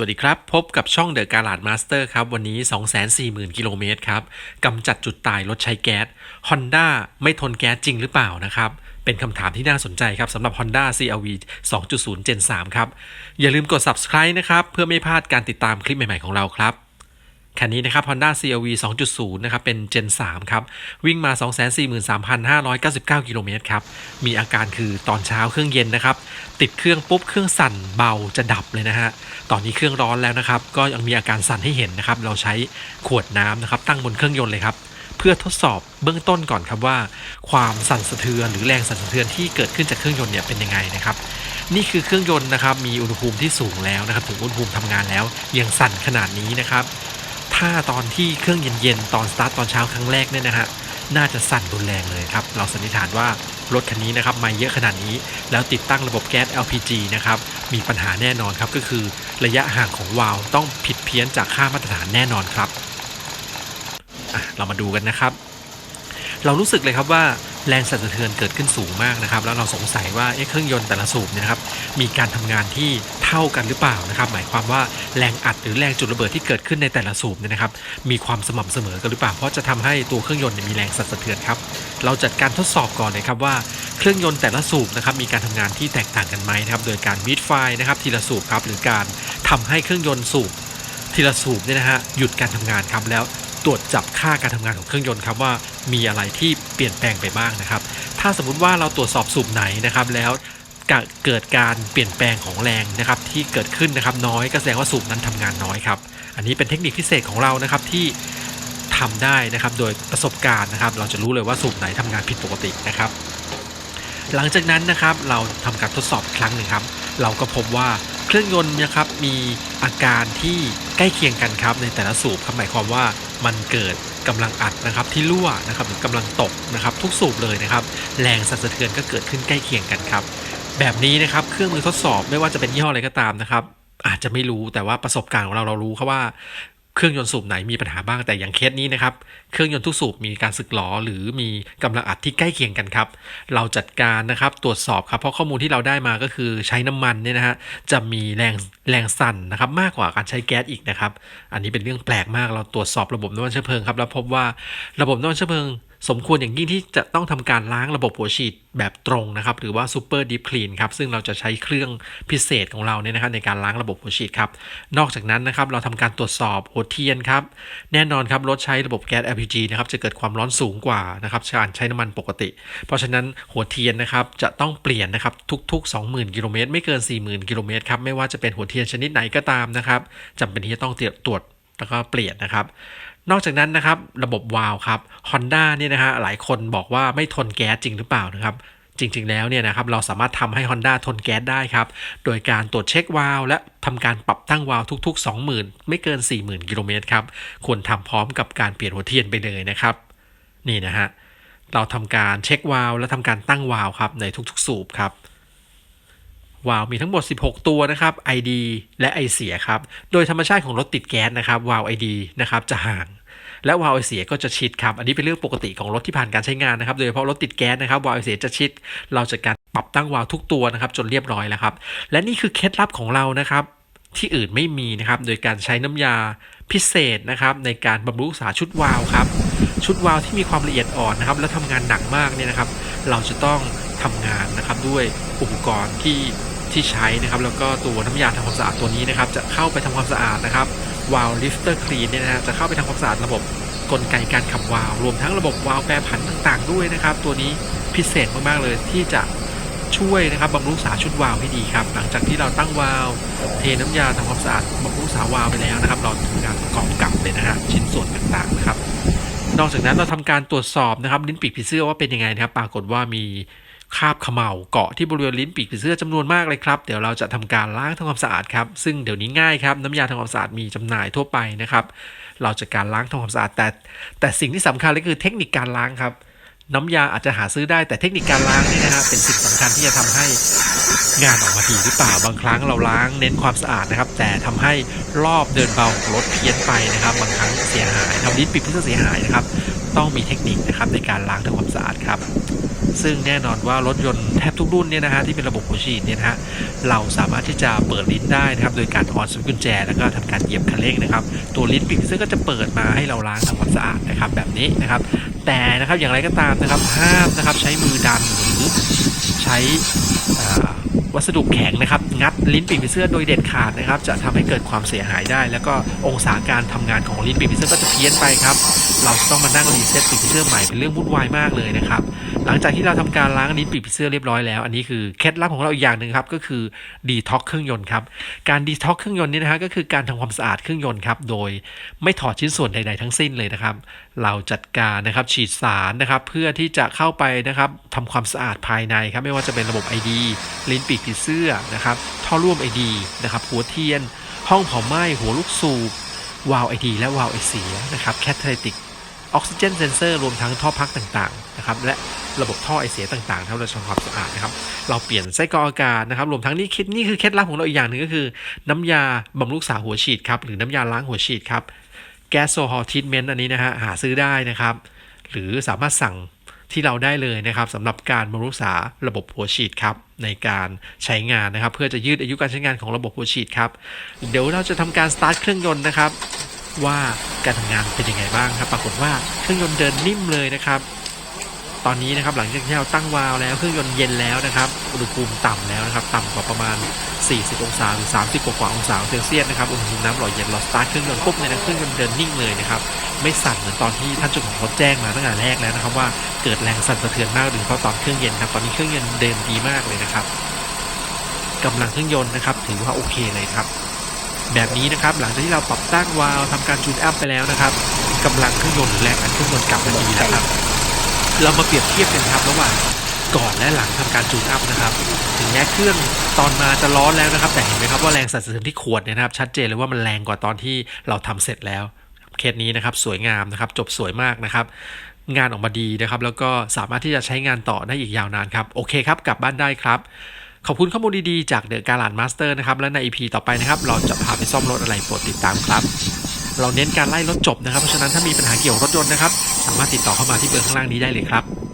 วัสดีครับ พบกับช่องเดอะการาดมาสเตอร์ครับ วันนี้ 240,000 กิโลเมตรครับกำจัดจุดตายรถใช้แก๊ส Honda ไม่ทนแก๊สจริงหรือเปล่านะครับ เป็นคำถามที่น่าสนใจครับสำหรับ Honda CRV 2.0 Gen 3 ครับ อย่าลืมกด subscribe นะครับ เพื่อไม่พลาดการติดตามคลิปใหม่ ๆ ของเราครับ คันนี้นะครับ Honda CRV 2.0 นะครับ เป็น Gen 3 ครับ วิ่งมา 243,599 กิโลเมตรครับ มีอาการคือตอนเช้าเครื่องเย็นนะครับ ติดเครื่องปุ๊บเครื่องสั่นเบาจะดับเลยนะฮะ ตอนนี้เครื่องร้อนแล้วนะครับ ก็ยังมีอาการสั่นให้เห็นนะครับ เราใช้ขวดน้ำนะครับ ตั้งบนเครื่องยนต์เลยครับเพื่อทดสอบเบื้องต้นก่อนครับว่า ความสั่นสะเทือนหรือแรงสั่นสะเทือนที่เกิดขึ้นจากเครื่องยนต์เนี่ยเป็นยังไงนะครับ นี่คือเครื่องยนต์นะครับมีอุณหภูมิที่สูงแล้วนะครับ ถึงอุณหภูมิทำงานแล้วยังสั่นขนาดนี้นะครับ ถ้าตอนที่เครื่องเย็นๆ ตอนสตาร์ทตอนเช้าครั้งแรกเนี่ยนะฮะ น่าจะสั่นรุนแรงเลยครับ เราสันนิษฐานว่ารถคันนี้นะครับมาเยอะขนาดนี้ แล้วติดตั้งระบบแก๊ส LPG นะครับ มีปัญหาแน่นอนครับก็คือระยะห่างของวาล์วต้องผิดเพี้ยนจากค่ามาตรฐานแน่นอนครับอะเรามาดูกันนะครับ เรารู้สึกเลยครับว่า แรงสั่นสะเทือนเกิดขึ้นสูงมากนะครับ แล้วเราสงสัยว่าเเครื่องยนต์แต่ละสูบเนี่ยนะครับมีการทำงานที่เท่ากันหรือเปล่านะครับ หมายความว่าแรงอัดหรือแรงจุดระเบิดที่เกิดขึ้นในแต่ละสูบเนี่ยนะครับมีความสม่ำเสมอกันหรือเปล่า เพราะจะทำให้ตัวเครื่องยนต์มีแรงสั่นสะเทือนครับเราจัดการทดสอบก่อนเลยครับว่าเครื่องยนต์แต่ละสูบนะครับมีการทำงานที่แตกต่างกันไหมนะครับ โดยการวิดไฟนะครับทีละสูบครับหรือการทำให้เครื่องยนต์สูบทีละสูบเนี่ยนะฮะหยุดการทำงานครับแล้ว ตรวจจับค่าการทำงานของเครื่องยนต์ครับว่ามีอะไรที่เปลี่ยนแปลงไปบ้างนะครับ ถ้าสมมุติว่าเราตรวจสอบสูบไหนนะครับ แล้วเกิดการเปลี่ยนแปลงของแรงนะครับ ที่เกิดขึ้นนะครับน้อยก็แสดงว่าสูบนั้นทำงานน้อยครับ อันนี้เป็นเทคนิคพิเศษของเรานะครับที่ทำได้นะครับ โดยประสบการณ์นะครับ เราจะรู้เลยว่าสูบไหนทำงานผิดปกตินะครับ หลังจากนั้นนะครับเราทำการทดสอบครั้งหนึ่งครับ เราก็พบว่าเครื่องยนต์นะครับมีอาการที่ใกล้เคียงกันครับในแต่ละสูบหมายความว่า มันเกิดกำลังอัดนะครับที่รั่วนะครับหรือกำลังตกนะครับทุกสูบเลยนะครับแรงสั่นสะเทือนก็เกิดขึ้นใกล้เคียงกันครับแบบนี้นะครับเครื่องมือทดสอบไม่ว่าจะเป็นยี่ห้ออะไรก็ตามนะครับอาจจะไม่รู้แต่ว่าประสบการณ์ของเราเรารู้ครับว่า เครื่องยนต์สูบไหนมีปัญหาบ้างแต่อย่างเคสนี้นะครับ เครื่องยนต์ทุกสูบมีการสึกหรอหรือมีกำลังอัดที่ใกล้เคียงกันครับ เราจัดการนะครับตรวจสอบครับเพราะข้อมูลที่เราได้มาก็คือใช้น้ำมันเนี่ยนะฮะจะมีแรงแรงสั่นนะครับมากกว่าการใช้แก๊สอีกนะครับ อันนี้เป็นเรื่องแปลกมากเราตรวจสอบระบบน้ำมันเชื้อเพลิงครับแล้วพบว่าระบบน้ำมันเชื้อเพลิง สมควรอย่างยิ่งที่จะต้องทำการล้างระบบหัวฉีดแบบตรงนะครับ หรือว่า Super Deep Clean ครับ ซึ่งเราจะใช้เครื่องพิเศษของเราเนี่ยนะครับในการล้างระบบหัวฉีดครับ นอกจากนั้นนะครับเราทำการตรวจสอบหัวเทียนครับ แน่นอนครับรถใช้ระบบแก๊ส LPG นะครับจะเกิดความร้อนสูงกว่านะครับการใช้น้ำมันปกติ เพราะฉะนั้นหัวเทียนนะครับจะต้องเปลี่ยนนะครับทุก ๆ 20,000กิโลเมตรไม่เกิน 40,000กิโลเมตรครับไม่ว่าจะเป็นหัวเทียนชนิดไหนก็ตามนะครับจำเป็นที่จะต้องตรวจแล้วก็เปลี่ยนนะครับ นอกจากนั้นนะครับระบบวาล์วครับ Honda เนี่ยนะฮะหลายคนบอกว่าไม่ทนแก๊สจริงหรือเปล่านะครับจริง ๆ แล้วเนี่ยนะครับเราสามารถทำให้ Honda ทนแก๊สได้ครับ โดยการตรวจเช็ควาล์วและทำการปรับตั้งวาล์วทุก ๆ 20,000 ไม่เกิน 40,000 กิโลเมตรครับ ควรทำพร้อมกับการเปลี่ยนหัวเทียนไปเลยนะครับ นี่นะฮะเราทำการเช็ควาล์วและทำการตั้งวาล์วครับในทุก ๆ สูบครับวาล์วมีทั้งหมด 16 ตัวนะครับ ID และไอเสียครับ โดยธรรมชาติของรถติดแก๊สนะครับวาล์ว ID นะครับจะห่าง และวาล์วเสียก็จะชิดครับ อันนี้เป็นเรื่องปกติของรถที่ผ่านการใช้งานนะครับ โดยเฉพาะรถติดแก๊สนะครับวาล์วเสียจะชิด เราจะการปรับตั้งวาล์วทุกตัวนะครับจนเรียบร้อยแล้วครับ และนี่คือเคล็ดลับของเรานะครับที่อื่นไม่มีนะครับ โดยการใช้น้ำยาพิเศษนะครับในการบำรุงรักษาชุดวาล์วครับ ชุดวาล์วที่มีความละเอียดอ่อนนะครับ และทำงานหนักมากเนี่ยนะครับ เราจะต้องทำงานนะครับด้วยอุปกรณ์ที่ที่ใช้นะครับ แล้วก็ตัวน้ำยาทำความสะอาดตัวนี้นะครับ จะเข้าไปทำความสะอาดนะครับ วาล์วลิฟเตอร์คลีนเนี่ยนะจะเข้าไปทำความสะอาดระบบกลไกการขับวาล์วรวมทั้งระบบวาล์วแปรผันต่างๆ ด้วยนะครับ ตัวนี้พิเศษมากๆเลยที่จะช่วยนะครับบำรุงรักษาชุดวาล์วให้ดีครับ หลังจากที่เราตั้งวาล์วเทน้ำยาทำความสะอาดบำรุงรักษาวาล์วไปแล้วนะครับ เราทำการประกอบกลับเลยนะฮะชิ้นส่วนต่างๆนะครับ นอกจากนั้นเราทำการตรวจสอบนะครับลิ้นปีกผีเสื้อว่าเป็นยังไงนะครับ ปรากฏว่ามี คราบขม่าเกาะที่บริเวณลิ้นปีกผีเสื้อจำนวนมากเลยครับ เดี๋ยวเราจะทำการล้างทำความสะอาดครับ ซึ่งเดี๋ยวนี้ง่ายครับ น้ำยาทำความสะอาดมีจำหน่ายทั่วไปนะครับ เราจะการล้างทำความสะอาดแต่ แต่สิ่งที่สำคัญเลยคือเทคนิคการล้างครับ น้ำยาอาจจะหาซื้อได้แต่เทคนิคการล้างนี่นะฮะเป็นสิ่งสำคัญที่จะทำให้งานออกมาดีหรือเปล่าบางครั้งเราล้างเน้นความสะอาดนะครับ แต่ทำให้รอบเดินเบาของรถเพี้ยนไปนะครับ บางครั้งเสียหายทำลิ้นปิดเพื่อเสียหายนะครับ ต้องมีเทคนิคนะครับในการล้างทำความสะอาดครับ ซึ่งแน่นอนว่ารถยนต์แทบทุกรุ่นเนี่ยนะฮะที่เป็นระบบหัวฉีดเนี่ยนะฮะเราสามารถที่จะเปิดลิ้นได้นะครับ โดยการออนสวิตช์กุญแจ แล้วก็ทำการเหยียบคันเร่งนะครับ ตัวลิ้นปิดซึ่งก็จะเปิดมาให้เราล้างทำความสะอาดนะครับแบบนี้นะครับ แต่นะครับอย่างไรก็ตามนะครับห้ามนะครับใช้มือดันหรือ ใช้วัสดุแข็งนะครับ งัดลิ้นปีกผีเสื้อโดยเด็ดขาดนะครับ จะทำให้เกิดความเสียหายได้ แล้วก็องศาการทำงานของลิ้นปีกผีเสื้อก็จะเพี้ยนไปครับ เราต้องมานั่งรีเซ็ตปีกผีเสื้อใหม่เป็นเรื่องวุ่นวายมากเลยนะครับ ลังจากที่เราทำการล้างลิ้นปีกผีเสื้อเรียบร้อยแล้ว อันนี้คือเคล็ดลับของเราอีกอย่างหนึ่งครับก็คือดีท็อกเครื่องยนต์ครับ การดีท็อกเครื่องยนต์นี่นะฮะก็คือการทำความสะอาดเครื่องยนต์ครับโดยไม่ถอดชิ้นส่วนใดๆทั้งสิ้นเลยนะครับ เราจัดการนะครับฉีดสารนะครับเพื่อที่จะเข้าไปนะครับทำความสะอาดภายในครับไม่ว่าจะเป็นระบบ ID ลิ้นปีกผีเสื้อนะครับท่อร่วม ID นะครับหัวเทียน ห้องเผาไหม้หัวลูกสูบวาล์ว ID และวาล์วไอเสียนะครับแคทเทติก ออกซิเจนเซนเซอร์รวมทั้งท่อพักต่างๆนะครับและระบบท่อไอเสียต่างๆที่เราทำความสะอาดนะครับเราเปลี่ยนไส้กรองอากาศนะครับรวมทั้งนี่คิดนี่คือเคล็ดลับของเราอีกอย่างหนึ่งก็คือ น้ำยาบำรุงสาหัวฉีดครับหรือน้ำยาล้างหัวฉีดครับแก๊สโซฮอลทรีทเมนต์อันนี้นะฮะหาซื้อได้นะครับ หรือสามารถสั่งที่เราได้เลยนะครับสำหรับการบำรุงรักษาระบบหัวฉีดครับในการใช้งานนะครับ เพื่อจะยืดอายุการใช้งานของระบบหัวฉีดครับเดี๋ยวเราจะทำการสตาร์ทเครื่องยนต์นะครับ ว่าการทำงานเป็นยังไงบ้างครับ ปรากฏว่าเครื่องยนต์เดินนิ่มเลยนะครับ ตอนนี้นะครับหลังจากที่เราตั้งวาล์วแล้วเครื่องยนต์เย็นแล้วนะครับ อุณหภูมิต่ำแล้วนะครับ ต่ำกว่าประมาณ 40 องศาหรือ 30 กว่าๆองศาเซลเซียสนะครับอุณหภูมิน้ำหล่อเย็นเราสตาร์ทเครื่องยนต์ปุ๊บเนี่ยนะเครื่องยนต์เดินนิ่งเลยนะครับไม่สั่นเหมือนตอนที่ท่านเจ้าของรถแจ้งมาตั้งแต่แรกแล้วนะครับ ว่าเกิดแรงสั่นสะเทือนมากโดยเฉพาะตอนเครื่องเย็นครับตอนนี้เครื่องยนต์เดินดีมากเลยนะครับกำลังเครื่องยนต์นะครับถือว่าโอเคเลยครับ แบบนี้นะครับ หลังจากที่เราปรับตั้งวาล์วทำการจูนอัพไปแล้วนะครับกำลังเครื่องยนต์หรือแรงอัดเครื่องยนต์กลับมาดีแล้วครับ เรามาเปรียบเทียบกันครับระหว่างก่อนและหลังทำการจูนอัพนะครับ ถึงแม้เครื่องตอนมาจะร้อนแล้วนะครับ แต่เห็นไหมครับว่าแรงสั่นสะเทือนที่ขวดเนี่ยนะครับ ชัดเจนเลยว่ามันแรงกว่าตอนที่เราทำเสร็จแล้วเคสนี้นะครับ สวยงามนะครับ จบสวยมากนะครับ งานออกมาดีนะครับ แล้วก็สามารถที่จะใช้งานต่อได้อีกยาวนานครับ โอเคครับ กลับบ้านได้ครับ ขอบคุณข้อมูลดีๆจากเดอะการ์ลันมาสเตอร์นะครับ และใน EP ต่อไปนะครับ เราจะพาไปซ่อมรถอะไรโปรดติดตามครับ เราเน้นการไล่รถจบนะครับ เพราะฉะนั้นถ้ามีปัญหาเกี่ยวกับรถยนต์นะครับ สามารถติดต่อเข้ามาที่เบอร์ข้างล่างนี้ได้เลยครับ